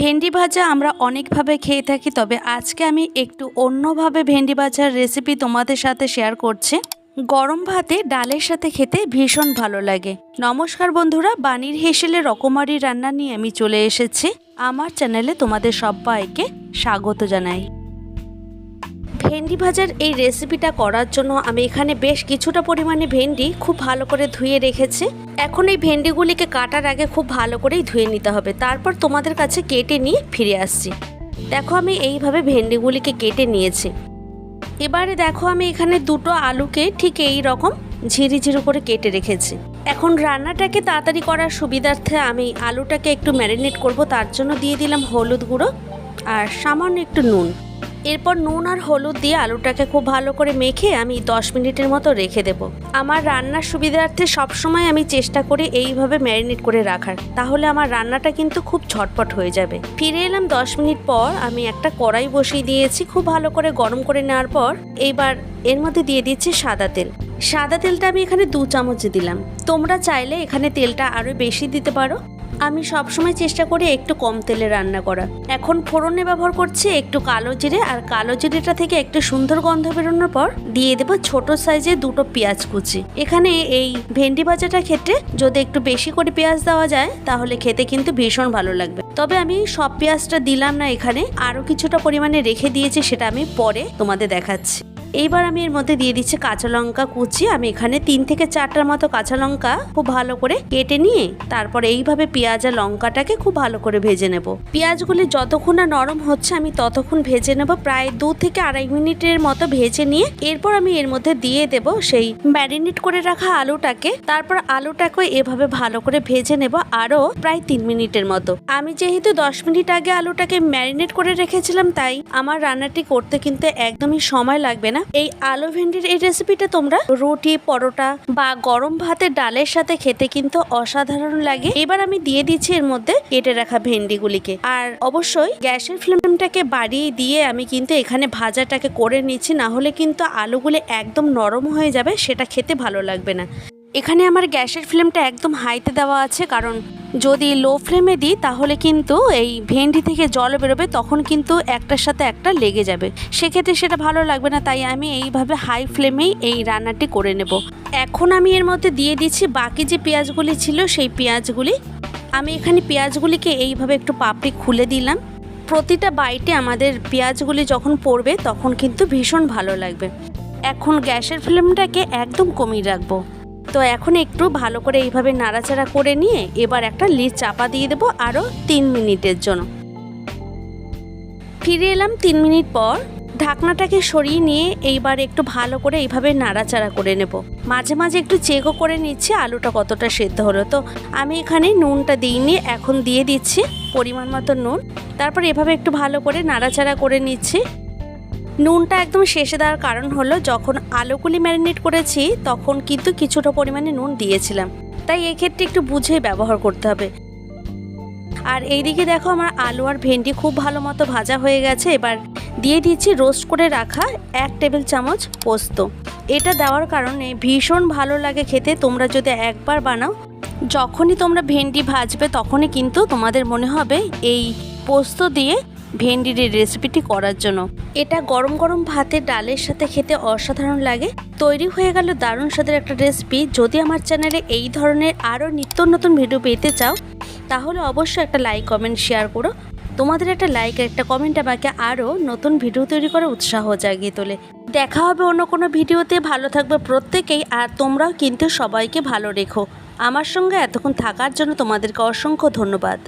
ভেন্ডি ভাজা আমরা অনেকভাবে খেয়ে থাকি, তবে আজকে আমি একটু অন্যভাবে ভেন্ডি ভাজার রেসিপি তোমাদের সাথে শেয়ার করছি। গরম ভাতে ডালের সাথে খেতে ভীষণ ভালো লাগে। নমস্কার বন্ধুরা, বানির হেসেলে রকমারি রান্না নিয়ে আমি চলে এসেছি। আমার চ্যানেলে তোমাদের সবাইকে স্বাগত জানাই। ভেন্ডি ভাজার এই রেসিপিটা করার জন্য আমি এখানে বেশ কিছুটা পরিমাণে ভেন্ডি খুব ভালো করে ধুয়ে রেখেছি। এখন এই ভেন্ডিগুলিকে কাটার আগে খুব ভালো করেই ধুয়ে নিতে হবে। তারপর তোমাদের কাছে কেটে নিয়ে ফিরে আসছি। দেখো আমি এইভাবে ভেন্ডিগুলিকে কেটে নিয়েছি। এবারে দেখো আমি এখানে দুটো আলুকে ঠিক এই রকম ঝিরি করে কেটে রেখেছি। এখন রান্নাটাকে তাড়াতাড়ি করার সুবিধার্থে আমি আলুটাকে একটু ম্যারিনেট করব। তার জন্য দিয়ে দিলাম হলুদ গুঁড়ো আর সামান্য একটু নুন। এরপর নুন আর হলুদ দিয়ে আলুটাকে খুব ভালো করে মেখে আমি দশ মিনিটের মতো রেখে দেব। আমার রান্নার সুবিধার্থে সবসময় আমি চেষ্টা করি এইভাবে ম্যারিনেট করে রাখার। তাহলে আমার রান্নাটা কিন্তু খুব ঝটপট হয়ে যাবে। ফিরে এলাম দশ মিনিট পর আমি একটা কড়াই বসিয়ে দিয়েছি খুব ভালো করে গরম করে নেওয়ার পর এইবার এর মধ্যে দিয়ে দিচ্ছি সাদা তেল। সাদা তেলটা আমি এখানে দু চামচ দিলাম। তোমরা চাইলে এখানে তেলটা আরও বেশি দিতে পারো। আমি সবসময় চেষ্টা করি একটু কম তেলে রান্না করা এখন ফোড়নে ব্যবহার করছি একটু কালো জিরে আর কালো জিরেটা থেকে একটু সুন্দর গন্ধ বেরোনোর পর দিয়ে দেবো ছোট সাইজে দুটো পেঁয়াজ কুচি। এখানে এই ভেন্ডি ভাজাটা খেতে যদি একটু বেশি করে পেঁয়াজ দেওয়া যায়, তাহলে খেতে কিন্তু ভীষণ ভালো লাগবে। তবে আমি সব পেঁয়াজটা দিলাম না এখানে আরও কিছুটা পরিমাণে রেখে দিয়েছি সেটা আমি পরে তোমাদের দেখাচ্ছি। এইবার আমি এর মধ্যে দিয়ে দিচ্ছি কাঁচা লঙ্কা কুচি। আমি এখানে তিন থেকে চারটার মতো কাঁচা লঙ্কা খুব ভালো করে কেটে নিয়ে তারপর এইভাবে পেঁয়াজ আর লঙ্কাটাকে খুব ভালো করে ভেজে নেব। পেঁয়াজগুলি যতক্ষণ না নরম হচ্ছে আমি ততক্ষণ ভেজে নেব। প্রায় দু থেকে আড়াই মিনিটের মতো ভেজে নিয়ে এরপর আমি এর মধ্যে দিয়ে দেব সেই ম্যারিনেট করে রাখা আলুটাকে। তারপর আলুটাকে এভাবে ভালো করে ভেজে নেব আরও প্রায় তিন মিনিটের মতো। আমি যেহেতু দশ মিনিট আগে আলুটাকে ম্যারিনেট করে রেখেছিলাম, তাই আমার রান্নাটি করতে কিন্তু একদমই সময় লাগবে না। এই আলু ভেন্ডির এই রেসিপিটা তোমরা রুটি, পরোটা বা গরম ভাতের ডালের সাথে খেতে কিন্তু অসাধারণ লাগে। এবার আমি দিয়ে দিচ্ছি এর মধ্যে কেটে রাখা ভেন্ডিগুলিকে। আর অবশ্যই গ্যাসের ফ্লেমটাকে বাড়িয়ে দিয়ে আমি কিন্তু এখানে ভাজাটাকে করে নিচ্ছি, না হলে কিন্তু আলুগুলি একদম নরম হয়ে যাবে, সেটা খেতে ভালো লাগবে না। এখানে আমার গ্যাসের ফ্লেমটা একদম হাইতে দেওয়া আছে, কারণ যদি লো ফ্লেমে দিই, তাহলে কিন্তু এই ভেন্ডি থেকে জল বেরোবে, তখন কিন্তু একটার সাথে একটা লেগে যাবে। সেক্ষেত্রে সেটা ভালো লাগবে না, তাই আমি এইভাবে হাই ফ্লেমেই এই রান্নাটি করে নেব। এখন আমি এর মধ্যে দিয়ে দিচ্ছি বাকি যে পেঁয়াজগুলি ছিল, সেই পেঁয়াজগুলি। আমি এখানে পেঁয়াজগুলিকে এইভাবে একটু পাপড়ি খুলে দিলাম। প্রতিটা বাইটে আমাদের পেঁয়াজগুলি যখন পড়বে, তখন কিন্তু ভীষণ ভালো লাগবে। এখন গ্যাসের ফ্লেমটাকে একদম কমিয়ে রাখব। তো এখন একটু ভালো করে এইভাবে নাড়াচাড়া করে নিয়ে এবার একটা লিড চাপা দিয়ে দেবো আরও তিন মিনিটের জন্য। ফিরে এলাম তিন মিনিট পর। ঢাকনাটাকে সরিয়ে নিয়ে এইবার একটু ভালো করে এইভাবে নাড়াচাড়া করে নেব। মাঝে মাঝে একটু চেকও করে নিচ্ছি আলুটা কতটা সেদ্ধ হলো। তো আমি এখানে নুনটা দিইনি, এখন দিয়ে দিচ্ছি পরিমাণ মতো নুন। তারপর এভাবে একটু ভালো করে নাড়াচাড়া করে নিচ্ছি। নুনটা একদম শেষে দেওয়ার কারণ হলো, যখন আলুগুলি ম্যারিনেট করেছি, তখন কিন্তু কিছুটা পরিমাণে নুন দিয়েছিলাম। তাই এক্ষেত্রে একটু বুঝে ব্যবহার করতে হবে। আর এইদিকে দেখো, আমার আলু আর ভেন্ডি খুব ভালো মতো ভাজা হয়ে গেছে। এবার দিয়ে দিচ্ছি রোস্ট করে রাখা এক টেবিল চামচ পোস্ত। এটা দেওয়ার কারণে ভীষণ ভালো লাগে খেতে। তোমরা যদি একবার বানাও, যখনই তোমরা ভেন্ডি ভাজবে, তখনই কিন্তু তোমাদের মনে হবে, এই পোস্ত দিয়ে ভেন্ডির এই রেসিপিটি করার জন্য। এটা গরম গরম ভাতের ডালের সাথে খেতে অসাধারণ লাগে। তৈরি হয়ে গেল দারুণ স্বাদের একটা রেসিপি যদি আমার চ্যানেলে এই ধরনের আরও নিত্য নতুন ভিডিও পেতে চাও, তাহলে অবশ্যই একটা লাইক কমেন্ট শেয়ার করো। তোমাদের একটা লাইক একটা কমেন্ট আমাকে আরও নতুন ভিডিও তৈরি করে উৎসাহ জাগিয়ে তোলে। দেখা হবে অন্য কোনো ভিডিওতে ভালো থাকবে প্রত্যেকেই আর তোমরাও কিন্তু সবাইকে ভালো রেখো। আমার সঙ্গে এতক্ষণ থাকার জন্য তোমাদেরকে অসংখ্য ধন্যবাদ।